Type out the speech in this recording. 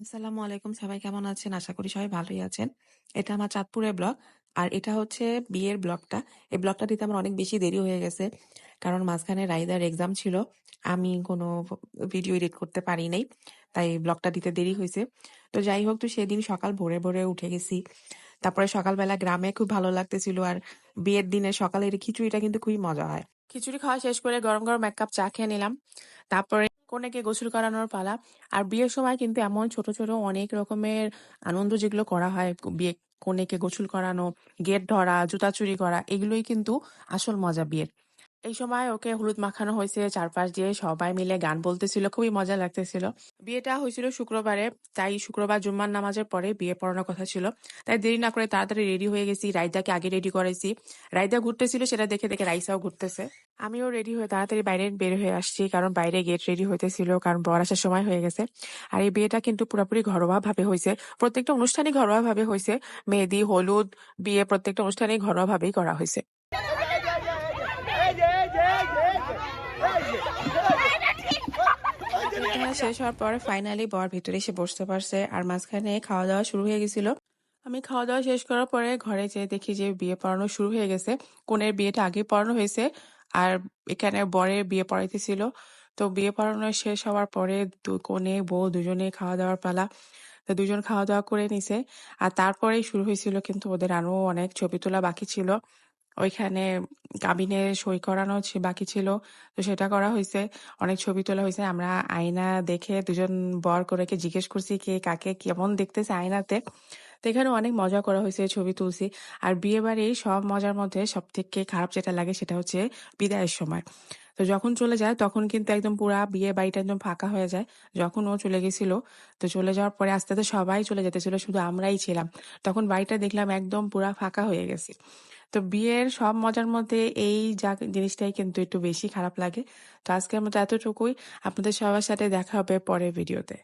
আসসালামু আলাইকুম সবাই কেমন আছেন? আশা করি সবাই ভালোই আছেন। এটা আমার চাঁদপুরের ব্লগ। আর এটা হচ্ছে বিয়ের ব্লগটা। এই ব্লগটা দিতে আমার অনেক বেশি দেরি হয়ে গেছে। কারণ মাঝখানে রাইদার এক্সাম ছিল। আমি কোনো ভিডিও এডিট করতে পারি নাই। তাই ব্লগটা দিতে দেরি হয়েছে। তো যাই হোক তো সেদিন সকাল ভোরে, ভোরে উঠে গেছি। তারপরে সকালবেলা গ্রামে খুব ভালো লাগতেছিল আর বিয়ের দিনে সকালের খিচুড়িটা কিন্তু খুবই মজা হয়। খিচুড়ি খাওয়া শেষ করে গরম, গরম এক কাপ চা খেয়ে নিলাম। তারপরে কনেকে গোসল করানোর পালা। আর বিয়ের সময় কিন্তু এমন ছোট, ছোট অনেক রকমের আনন্দ যেগুলো করা হয় বিয়ে কনেকে গোসল করানো, গেট ধরা, জুতা চুরি করা এগুলোই কিন্তু আসল মজা বিয়ের। এই সময় ওকে হলুদ মাখানো হয়েছে, চারপাশ দিয়ে সবাই মিলে গান বলতেছিল, খুবই মজা লাগতেছিল। বিয়েটা হয়েছিল শুক্রবারে, তাই শুক্রবার জুম্মার নামাজের পরে বিয়ে পড়ানোর কথা ছিল। তাই দেরি না করে তাড়াতাড়ি রেডি হয়ে গেছি, রাইদাকে আগে রেডি করেছি রাইদা ঘুরতেছিল, সেটা দেখে দেখে রাইসাও ঘুরতেছে। আমিও রেডি হয়ে তাড়াতাড়ি বাইরে বের হয়ে আসছি, কারণ বাইরে গেট রেডি হইতেছিল, কারণ বর আসার সময় হয়ে গেছে। আর এই বিয়েটা কিন্তু পুরোপুরি ঘরোয়া ভাবে হয়েছে। প্রত্যেকটা অনুষ্ঠানই ঘরোয়া ভাবে হয়েছে। মেহেদি, হলুদ, বিয়ে প্রত্যেকটা অনুষ্ঠানেই ঘরোয়া ভাবেই করা হয়েছে। এটা শেষ হওয়ার পরে ফাইনালি বর ভিতরে এসে বসতে পারছে আর মাঝখানে খাওয়া দাওয়া শুরু হয়ে গেছিল। আমি খাওয়া দাওয়া শেষ করার পরে ঘরে যেয়ে দেখি যে বিয়ে পড়ানো শুরু হয়ে গেছে। কোনের বিয়েটা আগে পড়ানো হয়েছে আর এখানে বরের বিয়ে পড়াইতেছিল তো বিয়ে পড়ানো শেষ হওয়ার পরে কোনে বউ দুজনে খাওয়া দাওয়ার পালা। তো দুজন খাওয়া দাওয়া করে নিছে। আর তারপরেই শুরু হয়েছিল কিন্তু ওদের আরও অনেক ছবি তোলা বাকি ছিল। ওইখানে কাবিনে সই করানো বাকি ছিল। তো সেটা করা হয়েছে অনেক ছবি তোলা হয়েছে আমরা আয়না দেখে দুজন বর করেকে জিজ্ঞেস করছি, কে, কাকে, কেমন দেখতেছে আয়নাতে? তো এখানে অনেক মজা করা হয়েছে ছবি তুলছি। আর বিয়ে বাড়ির সব মজার মধ্যে সব থেকে খারাপ যেটা লাগে সেটা হচ্ছে বিদায়ের সময়। তো যখন চলে যায়, তখন কিন্তু একদম পুরা বিয়ে বাড়িটা একদম ফাঁকা হয়ে যায়। যখন ও চলে গেছিল, তো চলে যাওয়ার পরে আস্তে আস্তে সবাই চলে যেতেছিল। শুধু আমরাই ছিলাম। তখন বাড়িটা দেখলাম একদম পুরা ফাঁকা হয়ে গেছে। তো বিয়ের সব মজার মধ্যে এই যা জিনিসটাই কিন্তু একটু বেশি খারাপ লাগে। তো আজকের মতো এতটুকুই। আপনাদের সবার সাথে দেখা হবে পরের ভিডিওতে।